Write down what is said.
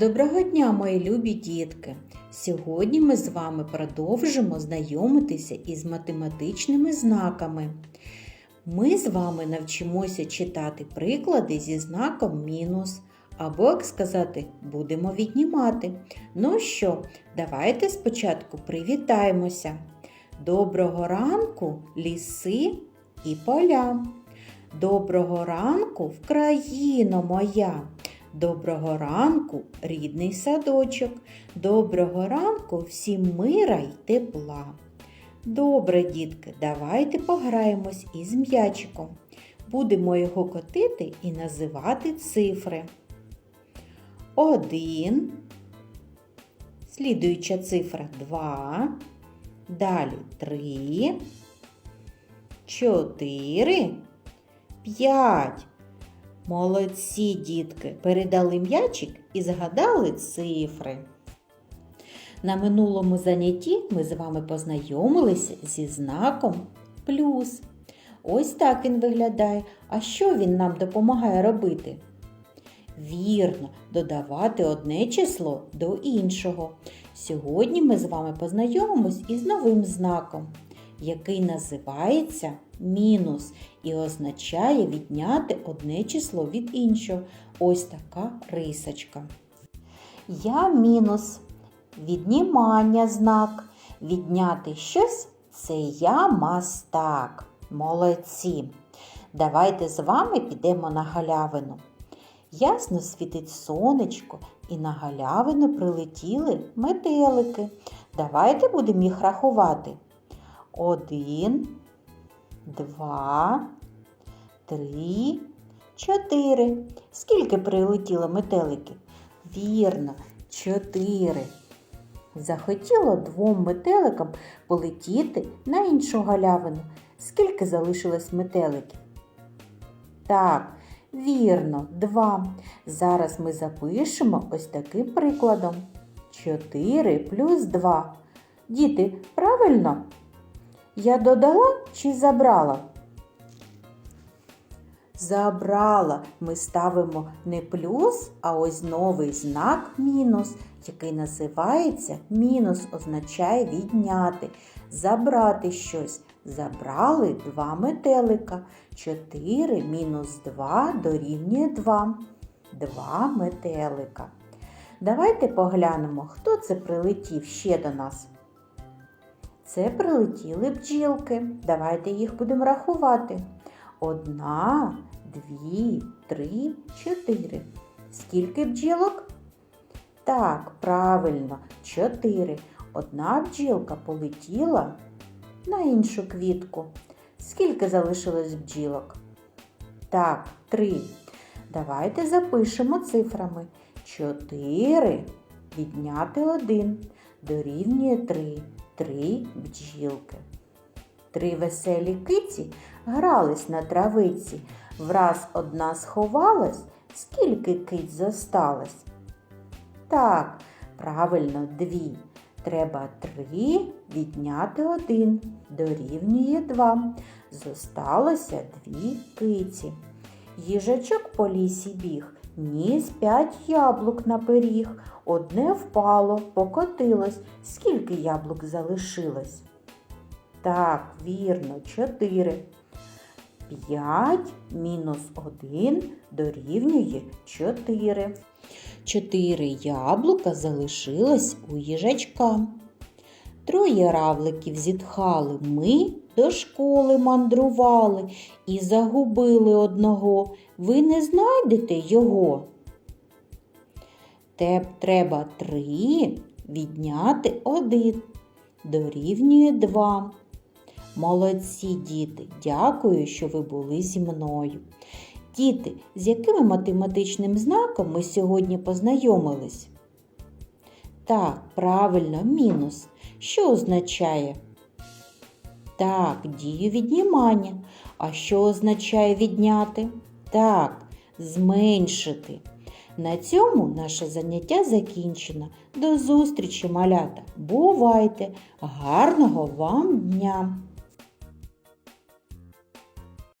Доброго дня, мої любі дітки! Сьогодні ми з вами продовжимо знайомитися із математичними знаками. Ми з вами навчимося читати приклади зі знаком мінус. Або, як сказати, будемо віднімати. Ну що, давайте спочатку привітаємося. Доброго ранку, ліси і поля. Доброго ранку, Вкраїно моя. Доброго ранку, рідний садочок. Доброго ранку всім мира й тепла. Добре, дітки, давайте пограємось із м'ячиком. Будемо його котити і називати цифри. Один. Слідуюча цифра два. Далі три. Чотири. П'ять. Молодці, дітки, передали м'ячик і згадали цифри. На минулому занятті ми з вами познайомилися зі знаком плюс. Ось так він виглядає. А що він нам допомагає робити? Вірно, додавати одне число до іншого. Сьогодні ми з вами познайомимось із новим знаком, який називається мінус і означає відняти одне число від іншого. Ось така рисочка. Я мінус. Віднімання знак. Відняти щось це я мастак. Молодці. Давайте з вами підемо на галявину. Ясно світить сонечко, і на галявину прилетіли метелики. Давайте будемо їх рахувати. Один, два, три, чотири. Скільки прилетіло метеликів? Вірно, чотири. Захотіло двом метеликам полетіти на іншу галявину. Скільки залишилось метеликів? Так, вірно, два. Зараз ми запишемо ось таким прикладом. 4 плюс 2. Діти, правильно? Я додала чи забрала? Забрала. Ми ставимо не плюс, а ось новий знак мінус, який називається мінус, означає відняти, забрати щось. Забрали два метелика. 4 мінус 2 дорівнює 2. Два метелика. Давайте поглянемо, хто це прилетів ще до нас. Це прилетіли бджілки. Давайте їх будемо рахувати. Одна, дві, три, чотири. Скільки бджілок? Так, правильно, чотири. Одна бджілка полетіла на іншу квітку. Скільки залишилось бджілок? Так, три. Давайте запишемо цифрами. Чотири відняти один. Дорівнює три. Три бджілки. Три веселі киці грались на травиці. Враз одна сховалась, скільки киць зосталось? Так, правильно, дві. Треба три відняти один. Дорівнює два. Зосталося дві киці. Їжачок по лісі біг, ніс п'ять яблук на пиріг. Одне впало, покотилось. Скільки яблук залишилось? Так, вірно, чотири. П'ять мінус один дорівнює чотири. Чотири яблука залишилось у їжачка. Троє равликів зітхали. Ми до школи мандрували і загубили одного. Ви не знайдете його. Теб треба три відняти один. Дорівнює два. Молодці діти, дякую, що ви були зі мною. Діти, з якими математичним знаком ми сьогодні познайомились? Так, правильно, мінус. Що означає? Так, дію віднімання. А що означає відняти? Так, зменшити. На цьому наше заняття закінчено. До зустрічі, малята! Бувайте! Гарного вам дня!